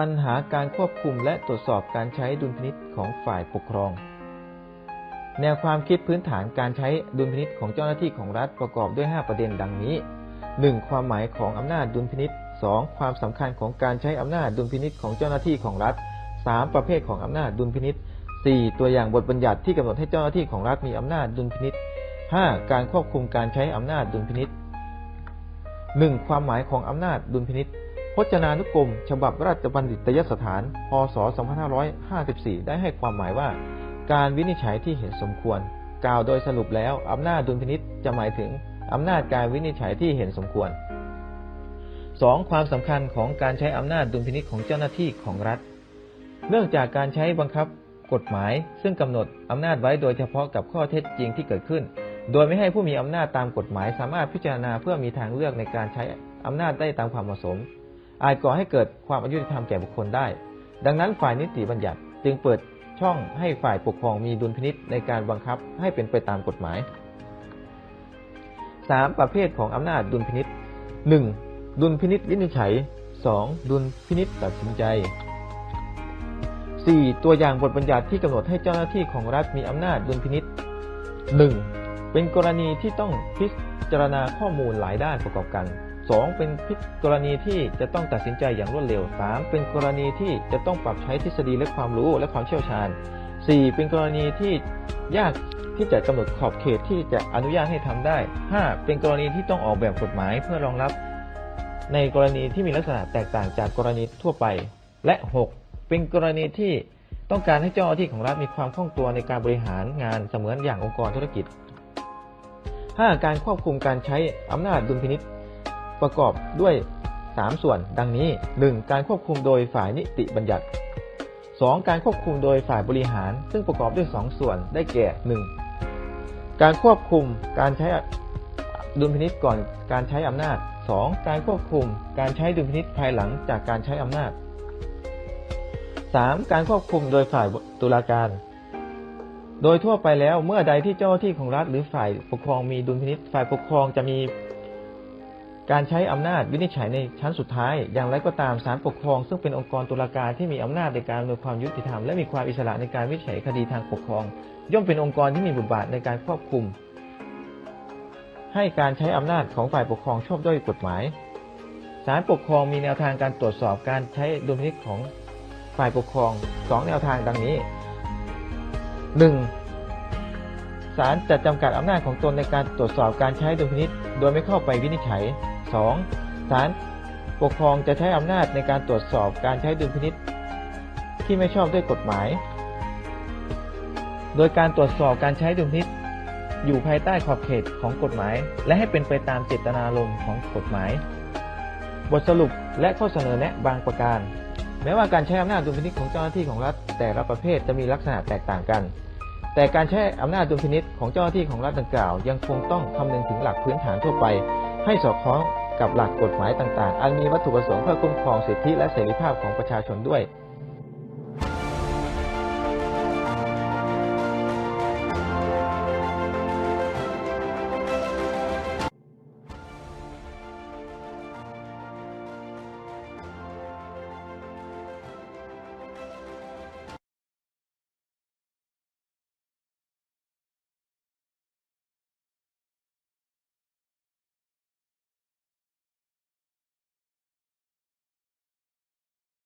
ปัญหาการควบคุมและตรวจสอบการใช้ดุลพินิษของฝ่ายปกครอง แนวความคิดพื้นฐานการใช้ดุลพินิษของเจ้าหน้าที่ของรัฐประกอบด้วย 5 ประเด็นดังนี้ 1. ความหมายของอำนาจดุลพินิษ 2. ความสำคัญของการใช้อำนาจดุลพินิษของเจ้าหน้าที่ของรัฐ 3. ประเภทของอำนาจดุลพินิษ 4. ตัวอย่างบทบัญญัติที่กำหนดให้เจ้าหน้าที่ของรัฐมีอำนาจดุลพินิษ 5. การควบคุมการใช้อำนาจดุลพินิษ 1. ความหมายของอำนาจดุลพินิษ พจนานุกรม ฉบับราชบัณฑิตยสถาน พศ 2554 ได้ให้ความหมายว่า การวินิจฉัยที่เห็นสมควร กล่าวโดยสรุปแล้วอำนาจดุลพินิษจะหมายถึงอำนาจการวินิจฉัยที่เห็นสมควร 2. ความสำคัญของการใช้อำนาจดุลพินิษของเจ้าหน้าที่ของรัฐ เนื่องจากการใช้บังคับกฎหมาย ซึ่งกำหนดอำนาจไว้โดยเฉพาะกับข้อเท็จจริงที่เกิดขึ้น โดยไม่ให้ผู้มีอำนาจตามกฎหมาย สามารถพิจารณาเพื่อมีทางเลือกในการใช้อำนาจได้ตามความเหมาะสม อาจก่อให้เกิดความอายุติธรรมแก่บุคคลได้ ดังนั้นฝ่ายนิติบัญญัติจึงเปิดช่องให้ฝ่ายปกครองมีดุลพินิษในการบังคับให้เป็นไปตามกฎหมาย 3. ประเภทของอำนาจดุลพินิษ 1. ดุลพินิษวินิจฉัย 2. ดุลพินิษตัดสินใจ 4. ตัวอย่างบทบัญญัติที่กำหนดให้เจ้าหน้าที่ของรัฐมีอำนาจดุลพินิษ 1. เป็นกรณีที่ต้องพิจารณาข้อมูลหลายด้านประกอบกัน 2. เป็นพิกรณีที่จะต้องตัดสินใจอย่างรวดเร็ว 3. เป็นกรณีที่จะต้องปรับใช้ทฤษฎีและความรู้และความเชี่ยวชาญ 4. เป็นกรณีที่ยากที่จะกำหนดขอบเขตที่จะอนุญาตให้ทำได้ 5. เป็นกรณีที่ต้องออกแบบกฎหมายเพื่อรองรับ ในกรณีที่มีลักษณะแตกต่างจากกรณีทั่วไป และ 6. เป็นกรณีที่ต้องการให้เจ้าหน้าที่ของรัฐมีความคล่องตัวในการบริหารงานเสมือนอย่างองค์กรธุรกิจ 5. การควบคุมการใช้อำนาจดุลพินิษ ประกอบด้วย 3 ส่วนดังนี้ 1. การควบคุมโดยฝ่ายนิติบัญญัติ 2. การควบคุมโดยฝ่ายบริหาร ซึ่งประกอบด้วย 2 ส่วนได้แก่ 1. การควบคุมการใช้ดุลพินิษก่อนการใช้อำนาจ 2. การควบคุมการใช้ดุลพินิษภายหลังจากการใช้อำนาจ 3. การควบคุมโดยฝ่ายตุลาการ โดยทั่วไปแล้วเมื่อใดที่เจ้าหน้าที่ของรัฐหรือฝ่ายปกครองมีดุลพินิษฝ่ายปกครองจะมี การใช้อำนาจวินิจฉัยในชั้นสุดท้าย อย่างไรก็ตามศาลปกครอง ซึ่งเป็นองค์กรตุลาการที่มีอำนาจในการอำนวยความยุติธรรมและมีความอิสระในการวินิจฉัยคดีทางปกครอง ย่อมเป็นองค์กรที่มีบทบาทในการควบคุม ให้การใช้อำนาจของฝ่ายปกครองชอบด้วยกฎหมายศาลปกครองมีแนวทางการตรวจสอบการใช้ดุลพินิจของฝ่ายปกครอง 2 แนวทางดังนี้ 1. ศาลจะจำกัดอำนาจของตนในการตรวจสอบการใช้ดุลพินิจโดยไม่เข้าไปวินิจฉัย 2. ศาลปกครองจะใช้อำนาจในการตรวจสอบการใช้ดุลพินิษที่ไม่ชอบด้วยกฎหมาย โดยการตรวจสอบการใช้ดุลพินิษอยู่ภายใต้ขอบเขตของกฎหมาย และให้เป็นไปตามเจตนารมณ์ของกฎหมาย บทสรุปและข้อเสนอแนะบางประการ แม้ว่าการใช้อำนาจดุลพินิษของเจ้าหน้าที่ของรัฐแต่ละประเภทจะมีลักษณะแตกต่างกัน แต่การใช้อำนาจดุลพินิษของเจ้าหน้าที่ของรัฐดังกล่าว ยังคงต้องคำนึงถึงหลักพื้นฐานทั่วไป ให้สอดคล้องกับหลักกฎหมายต่างๆ อันมีวัตถุประสงค์เพื่อคุ้มครองสิทธิและเสรีภาพของประชาชนด้วย